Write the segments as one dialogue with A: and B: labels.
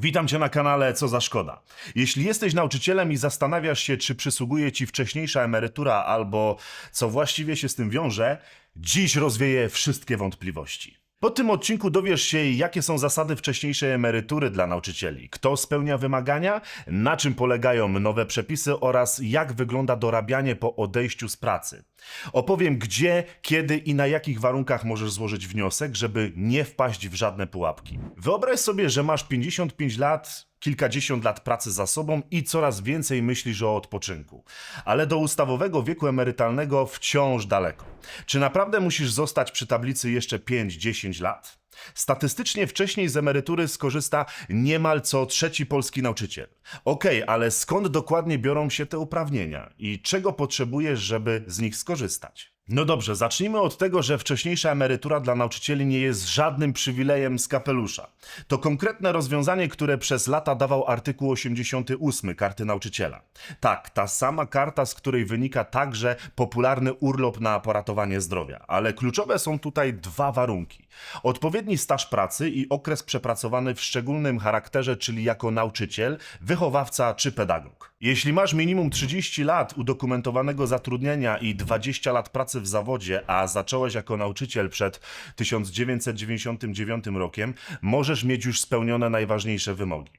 A: Witam Cię na kanale Co za Szkoda. Jeśli jesteś nauczycielem i zastanawiasz się, czy przysługuje Ci wcześniejsza emerytura albo co właściwie się z tym wiąże, dziś rozwieję wszystkie wątpliwości. Po tym odcinku dowiesz się, jakie są zasady wcześniejszej emerytury dla nauczycieli, kto spełnia wymagania, na czym polegają nowe przepisy oraz jak wygląda dorabianie po odejściu z pracy. Opowiem gdzie, kiedy i na jakich warunkach możesz złożyć wniosek, żeby nie wpaść w żadne pułapki. Wyobraź sobie, że masz 55 lat, kilkadziesiąt lat pracy za sobą i coraz więcej myślisz o odpoczynku. Ale do ustawowego wieku emerytalnego wciąż daleko. Czy naprawdę musisz zostać przy tablicy jeszcze 5-10 lat? Statystycznie wcześniej z emerytury skorzysta niemal co trzeci polski nauczyciel. Okej, ale skąd dokładnie biorą się te uprawnienia i czego potrzebujesz, żeby z nich skorzystać? No dobrze, zacznijmy od tego, że wcześniejsza emerytura dla nauczycieli nie jest żadnym przywilejem z kapelusza. To konkretne rozwiązanie, które przez lata dawał artykuł 88 Karty Nauczyciela. Tak, ta sama karta, z której wynika także popularny urlop na poratowanie zdrowia. Ale kluczowe są tutaj dwa warunki. Odpowiedni staż pracy i okres przepracowany w szczególnym charakterze, czyli jako nauczyciel, wychowawca czy pedagog. Jeśli masz minimum 30 lat udokumentowanego zatrudnienia i 20 lat pracy w zawodzie, a zacząłeś jako nauczyciel przed 1999 rokiem, możesz mieć już spełnione najważniejsze wymogi.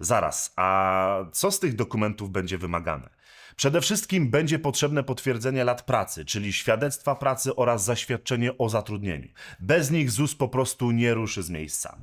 A: Zaraz, a co z tych dokumentów będzie wymagane? Przede wszystkim będzie potrzebne potwierdzenie lat pracy, czyli świadectwa pracy oraz zaświadczenie o zatrudnieniu. Bez nich ZUS po prostu nie ruszy z miejsca.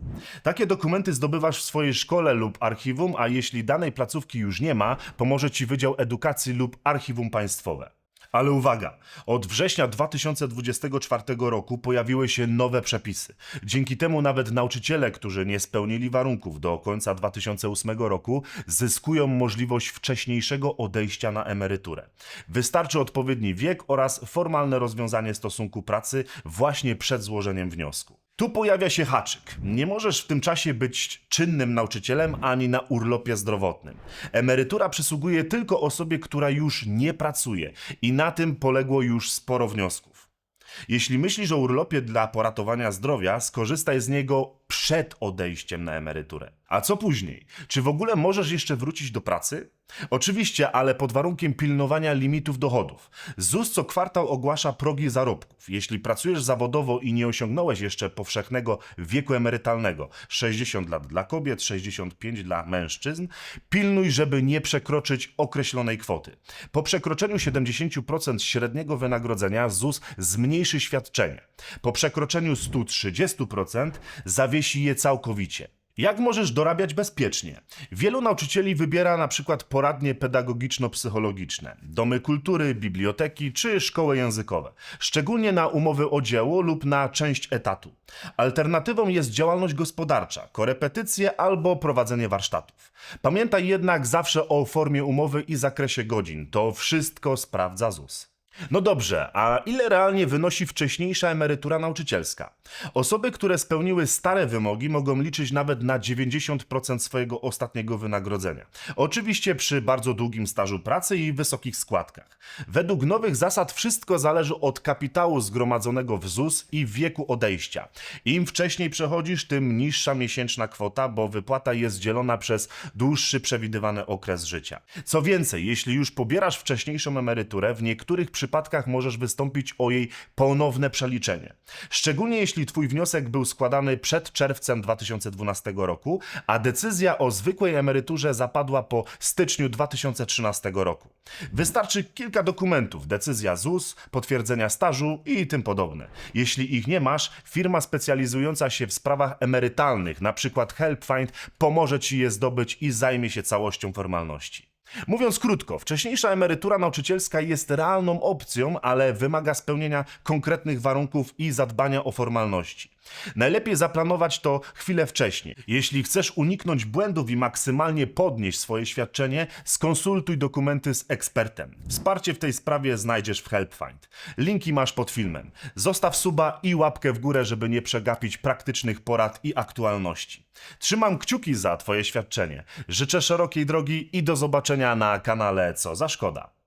A: Takie dokumenty zdobywasz w swojej szkole lub archiwum, a jeśli danej placówki już nie ma, pomoże Ci Wydział Edukacji lub Archiwum Państwowe. Ale uwaga, od września 2024 roku pojawiły się nowe przepisy. Dzięki temu nawet nauczyciele, którzy nie spełnili warunków do końca 2008 roku, zyskują możliwość wcześniejszego odejścia na emeryturę. Wystarczy odpowiedni wiek oraz formalne rozwiązanie stosunku pracy właśnie przed złożeniem wniosku. Tu pojawia się haczyk. Nie możesz w tym czasie być czynnym nauczycielem ani na urlopie zdrowotnym. Emerytura przysługuje tylko osobie, która już nie pracuje i na tym poległo już sporo wniosków. Jeśli myślisz o urlopie dla poratowania zdrowia, skorzystaj z niego przed odejściem na emeryturę. A co później? Czy w ogóle możesz jeszcze wrócić do pracy? Oczywiście, ale pod warunkiem pilnowania limitów dochodów. ZUS co kwartał ogłasza progi zarobków. Jeśli pracujesz zawodowo i nie osiągnąłeś jeszcze powszechnego wieku emerytalnego 60 lat dla kobiet, 65 dla mężczyzn, pilnuj, żeby nie przekroczyć określonej kwoty. Po przekroczeniu 70% średniego wynagrodzenia ZUS zmniejszy świadczenie. Po przekroczeniu 130% zawiesi je całkowicie. Jak możesz dorabiać bezpiecznie? Wielu nauczycieli wybiera na przykład poradnie pedagogiczno-psychologiczne, domy kultury, biblioteki czy szkoły językowe, szczególnie na umowy o dzieło lub na część etatu. Alternatywą jest działalność gospodarcza, korepetycje albo prowadzenie warsztatów. Pamiętaj jednak zawsze o formie umowy i zakresie godzin. To wszystko sprawdza ZUS. No dobrze, a ile realnie wynosi wcześniejsza emerytura nauczycielska? Osoby, które spełniły stare wymogi, mogą liczyć nawet na 90% swojego ostatniego wynagrodzenia. Oczywiście przy bardzo długim stażu pracy i wysokich składkach. Według nowych zasad wszystko zależy od kapitału zgromadzonego w ZUS i wieku odejścia. Im wcześniej przechodzisz, tym niższa miesięczna kwota, bo wypłata jest dzielona przez dłuższy przewidywany okres życia. Co więcej, jeśli już pobierasz wcześniejszą emeryturę, w niektórych przypadkach możesz wystąpić o jej ponowne przeliczenie. Szczególnie jeśli Twój wniosek był składany przed czerwcem 2012 roku, a decyzja o zwykłej emeryturze zapadła po styczniu 2013 roku. Wystarczy kilka dokumentów, decyzja ZUS, potwierdzenia stażu i tym podobne. Jeśli ich nie masz, firma specjalizująca się w sprawach emerytalnych, np. HelpFind, pomoże Ci je zdobyć i zajmie się całością formalności. Mówiąc krótko, wcześniejsza emerytura nauczycielska jest realną opcją, ale wymaga spełnienia konkretnych warunków i zadbania o formalności. Najlepiej zaplanować to chwilę wcześniej. Jeśli chcesz uniknąć błędów i maksymalnie podnieść swoje świadczenie, skonsultuj dokumenty z ekspertem. Wsparcie w tej sprawie znajdziesz w HelpFind. Linki masz pod filmem. Zostaw suba i łapkę w górę, żeby nie przegapić praktycznych porad i aktualności. Trzymam kciuki za Twoje świadczenie. Życzę szerokiej drogi i do zobaczenia na kanale Co za Szkoda.